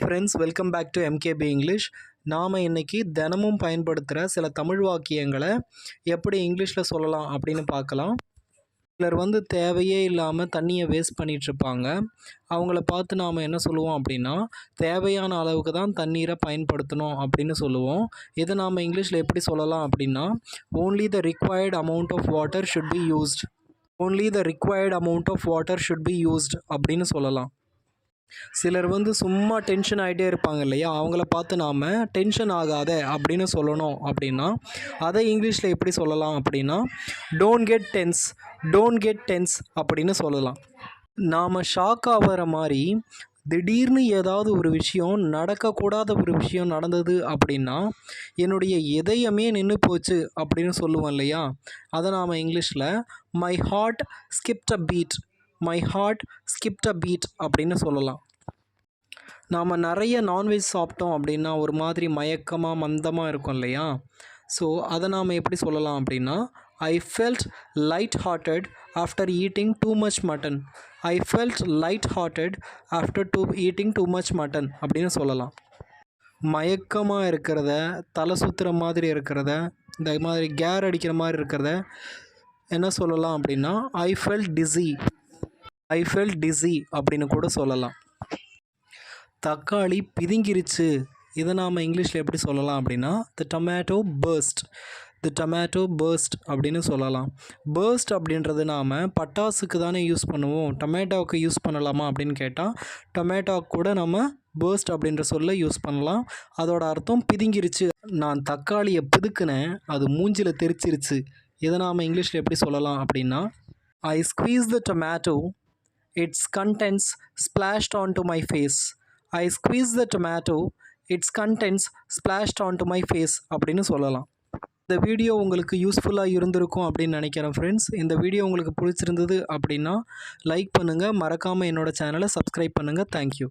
Friends welcome back to MKB English நாம் இன்றைக்கி தினமும் பயன்படுத்துகிற சில தமிழ் வாக்கியங்களை எப்படி இங்கிலீஷில் சொல்லலாம் அப்படின்னு பார்க்கலாம். சிலர் வந்து தேவையே இல்லாமல் தண்ணியை வேஸ்ட் பண்ணிகிட்ருப்பாங்க அவங்கள பார்த்து நாம் என்ன சொல்லுவோம் அப்படின்னா தேவையான அளவுக்கு தான் தண்ணீரை பயன்படுத்தணும் அப்படின்னு சொல்லுவோம். இதை நாம் இங்கிலீஷில் எப்படி சொல்லலாம் அப்படின்னா only the required amount of water should be used only the required amount of water should be used அப்படின்னு சொல்லலாம். சிலர் வந்து சும்மா டென்ஷன் ஆகிட்டே இருப்பாங்க இல்லையா? அவங்கள பார்த்து நாம் டென்ஷன் ஆகாத அப்படின்னு சொல்லணும் அப்படின்னா அதை இங்கிலீஷில் எப்படி சொல்லலாம் அப்படின்னா don't get tense don't get tense அப்படின்னு சொல்லலாம். நாம் ஷாக் ஆகிற மாதிரி திடீர்னு ஏதாவது ஒரு விஷயம் நடக்கக்கூடாத ஒரு விஷயம் நடந்தது அப்படின்னா என்னுடைய இதயமே நின்று போச்சு அப்படின்னு சொல்லுவோம் இல்லையா? அதை நாம் இங்கிலீஷில் my heart skipped a beat my heart skipped a beat அப்படின்னு சொல்லலாம். நாம் நிறைய நான்வெஜ் சாப்பிட்டோம் அப்படின்னா ஒரு மாதிரி மயக்கமாக மந்தமாக இருக்கும் இல்லையா? ஸோ அதை நாம் எப்படி சொல்லலாம் அப்படின்னா I felt light hearted after eating too much mutton I felt light hearted after too eating too much mutton அப்படின்னு சொல்லலாம். மயக்கமாக இருக்கிறத தலை சுற்றுற மாதிரி இருக்கிறத இந்த மாதிரி கேர் அடிக்கிற மாதிரி இருக்கிறத என்ன சொல்லலாம் அப்படின்னா I felt dizzy I felt dizzy அப்படின்னு கூட சொல்லலாம். தக்காளி பிதுங்கிருச்சு. இதை நாம் இங்கிலீஷில் எப்படி சொல்லலாம் அப்படின்னா the tomato burst the tomato burst அப்படின்னு சொல்லலாம். பர்ஸ்ட் அப்படின்றது நாம் பட்டாசுக்கு தானே யூஸ் பண்ணுவோம். டொமேட்டோவுக்கு யூஸ் பண்ணலாமா அப்படின்னு கேட்டால் டொமேட்டோவுக்கு கூட நம்ம பர்ஸ்ட் அப்படின்ற சொல்ல யூஸ் பண்ணலாம். அதோட அர்த்தம் பிதுங்கிருச்சு. நான் தக்காளியை பிதுக்குனேன் அது மூஞ்சில் தெரிச்சிருச்சு. இதை நாம் இங்கிலீஷில் எப்படி சொல்லலாம் அப்படின்னா I squeeze the tomato its contents splashed on my my face I the the tomato its splashed onto on face my face அப்படின்னு சொல்லலாம். இந்த வீடியோ உங்களுக்கு யூஸ்ஃபுல்லாக இருந்திருக்கும் அப்படின்னு நினைக்கிறேன் ஃப்ரெண்ட்ஸ் இந்த வீடியோ உங்களுக்கு பிடிச்சிருந்தது அப்படின்னா லைக் பண்ணுங்கள் மறக்காமல் என்னோடய சேனலை சப்ஸ்கிரைப் பண்ணுங்கள் தேங்க்யூ